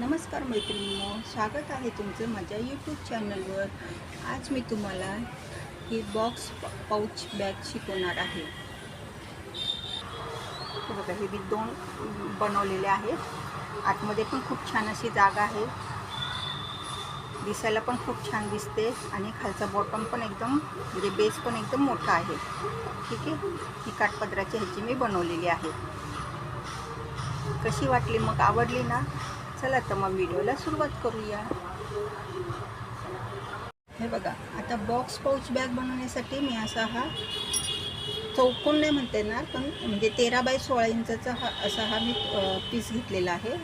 नमस्कार मैत्रिणींनो स्वागत आहे तुमचं माझ्या यूट्यूब चॅनलवर आज मी तुम्हाला ही बॉक्स पाऊच बॅग शिकवणार आहे. बघा हे मी दोन बनवलेले आहेत. आतमध्ये पण खूप छान अशी जागा आहे. दिसायला पण खूप छान दिसते आणि खालचा बॉटम पण एकदम म्हणजे बेस पण एकदम मोठा आहे. ठीक आहे? ही काठपदराची ह्याची मी बनवलेली आहे. कशी वाटली? मग आवडली ना? चला तर मग व्हिडिओला सुरुवात करूया. हे बघा आता बॉक्स पाऊच बॅग बनवण्यासाठी मी असा हा चौकोन नाही म्हणता येणार पण म्हणजे तेरा बाय सोळा इंचाचा हा असा हा मी पीस घेतलेला आहे.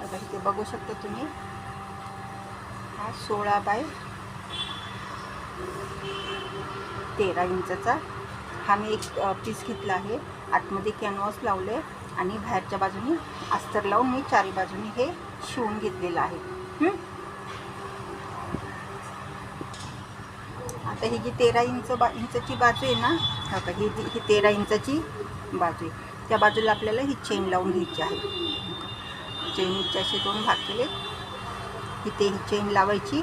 आता इथे बघू शकता तुम्ही हा सोळा बाय तेरा इंचाचा हा मी एक पीस घेतला आहे. आतमध्ये कॅनव्हास लावले आणि बाहेरच्या बाजूनी अस्तर लावून मी चारी बाजूनी हे शिवून घेतलेलं आहे. आता ही जी तेरा इंच बा इंचची बाजू आहे ना हा का ही जी ही तेरा इंचाची बाजू आहे. त्या बाजूला आपल्याला ही चेन लावून घ्यायची आहे. चेनचे असे दोन भाग केले. इथे ही चेन लावायची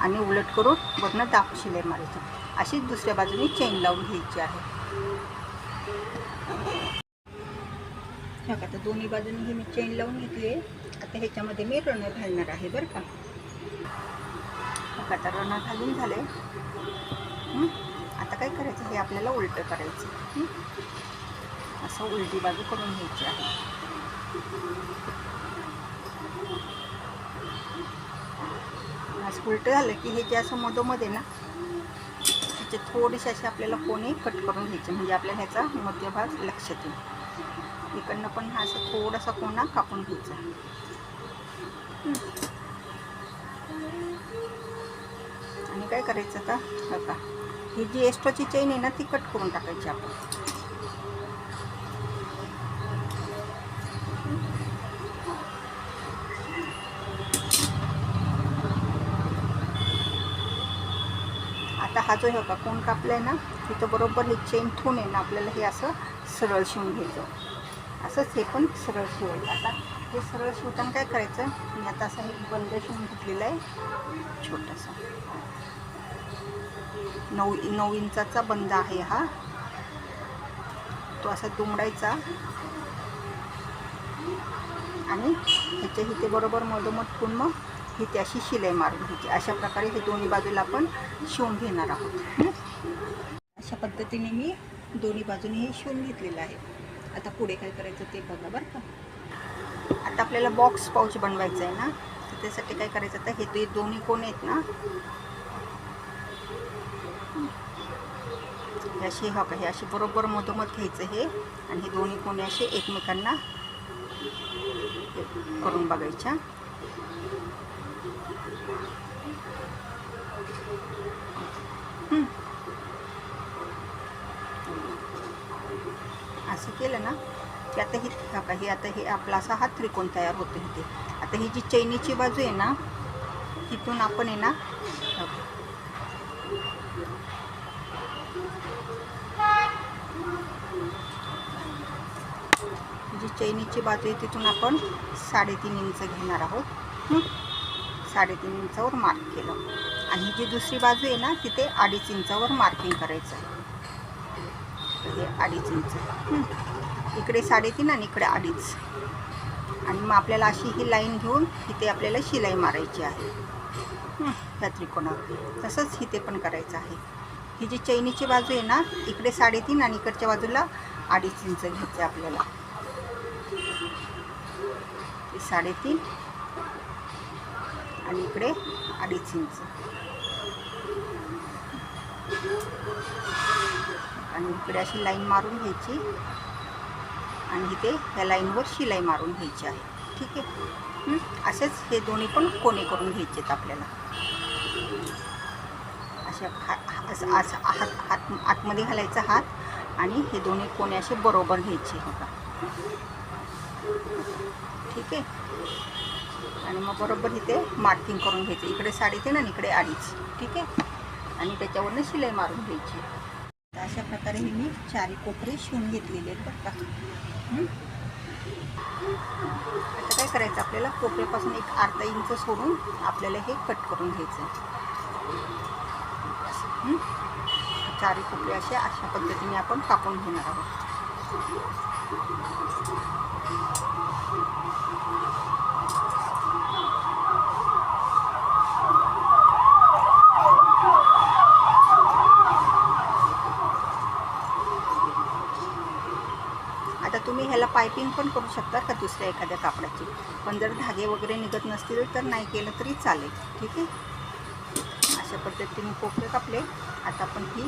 आणि उलट करून बघणं दाप शिलाई मारायची. अशीच दुसऱ्या बाजूने चेन लावून घ्यायची आहे. हा का, आता दोन्ही बाजूने हे मी चेन लावून घेतली आहे आता ह्याच्यामध्ये मी रणं घालणार आहे बरं का. हा आता रण घालून झाले आता काय करायचं? हे आपल्याला उलटं करायचं. असं उलटी बाजू करून घ्यायची आहे. असं उलटं झालं की हे जे असं मधोमध्ये ना त्याचे थोडेसे असे आपल्याला कोणी कट करून घ्यायचे. म्हणजे आपल्याला ह्याचा मध्यभाग लक्षात येईल. इकडनं पण हा असं थोडासा कोणा कापून घ्यायचा. आणि काय करायचं आता? बघा. ही जी एक्स्ट्राची चेन आहे ना ती कट करून टाकायची आपण. आता हा जो हे होता कोण कापला आहे ना तिथं बरोबर हे चेन ठेवून आहे ना आपल्याला हे असं सरळ शिवून घ्यायचं. असंच हे पण सरळ शिवायचं आता हे सरळ शिवताना काय करायचं? मी आता असं हे बंद शिवून घेतलेलं आहे. छोटासा. नऊ नऊ इंचाचा बंद आहे हा. तो असा दुमडायचा. आणि ह्याच्या इथे बरोबर मधोमध ठेवून मग इथे अशी शिलाई मारून घ्यायची. अशा प्रकारे हे दोन्ही बाजूला आपण शिवून घेणार आहोत. अशा पद्धतीने मी दोन्ही बाजूने हे शिवून घेतलेलं आहे. आता पुढे काय करायचं ते बघा बरं का. आता आपल्याला बॉक्स पाऊच बनवायचं आहे ना तर त्यासाठी काय करायचं आता हे ते दोन्ही कोण आहेत ना? अशी असे हा का हे असे बरोबर मधोमध घ्यायचं हे आणि हे दोन्ही कोणी असे एकमेकांना हे करून बघायच्या. हम्म. असं केलं ना की आता ही का हे आता हे आपला असा हा त्रिकोण तयार होतो इथे आता ही जी चैनीची बाजू आहे ना तिथून आपण आहे ना जी चैनीची बाजू आहे तिथून आपण साडेतीन इंच घेणार आहोत. साडेतीन इंचावर मार्क केलं. आणि ही जी दुसरी बाजू आहे ना तिथे अडीच इंचावर मार्किंग करायचं आहे. हे अडीच इंच इकडे साडेतीन आणि इकडे अडीच. आणि मग आपल्याला अशी ही लाईन घेऊन इथे आपल्याला शिलाई मारायची आहे. ह्या त्रिकोणावर. तसंच इथे पण करायचं आहे. ही जी चैनीची बाजू आहे ना इकडे साडेतीन आणि इकडच्या बाजूला अडीच इंच घ्यायचं आहे आपल्याला. साडेतीन आणि इकडे अडीच इंच. आणि इकडे अशी लाईन मारून घ्यायची. आणि इथे ह्या लाईनवर शिलाई मारून घ्यायची आहे. ठीक आहे? असेच हे दोन्ही पण कोणे करून घ्यायचे आहेत आपल्याला. अशा हा असं असं हात हात आतमध्ये घालायचा हात आणि हे दोन्ही कोणे असे बरोबर घ्यायचे हो का ठीक आहे? आणि मग बरोबर इथे मार्किंग करून घ्यायचं. इकडे साडेतीन आणि इकडे अडीच ठीक आहे? आणि त्याच्यावरनं शिलाई मारून घ्यायची. अशा प्रकारे हे मी चारी कोपरे शिवून घेतलेले आहेत बघा काय करायचं आपल्याला? कोपऱ्यापासून एक अर्धा इंच सोडून आपल्याला हे कट करून घ्यायचं चारी कोपरे असे अशा पद्धतीने आपण कापून घेणार आहोत आता तुम्ही ह्याला पण करू शकता का दुसऱ्या एखाद्या कापडाची? पण जर धागे वगैरे निघत नसतील तर नाही केलं तरी चालेल. ठीक आहे? अशा पद्धतीने कोपरे कापले. आता आपण ही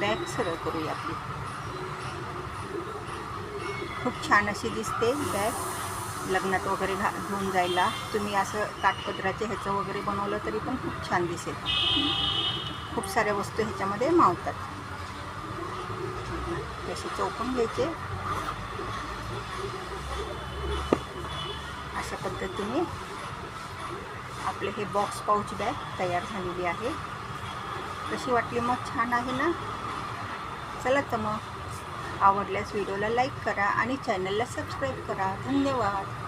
बॅग सरळ करूया आपली. खूप छान अशी दिसते बॅग. लग्नात वगैरे घा घेऊन जायला. तुम्ही असं काठपदराचे ह्याचं वगैरे बनवलं तरी पण खूप छान दिसेल. खूप साऱ्या वस्तू ह्याच्यामध्ये मावतात. तसे चौकून घ्यायचे. अशा पद्धतीने आपले हे बॉक्स पाऊच बॅग तयार झालेली आहे. कशी वाटली? मग छान आहे ना? चला तर मग आवडल्यास व्हिडिओला लाईक करा आणि चॅनलला सबस्क्राईब करा. धन्यवाद.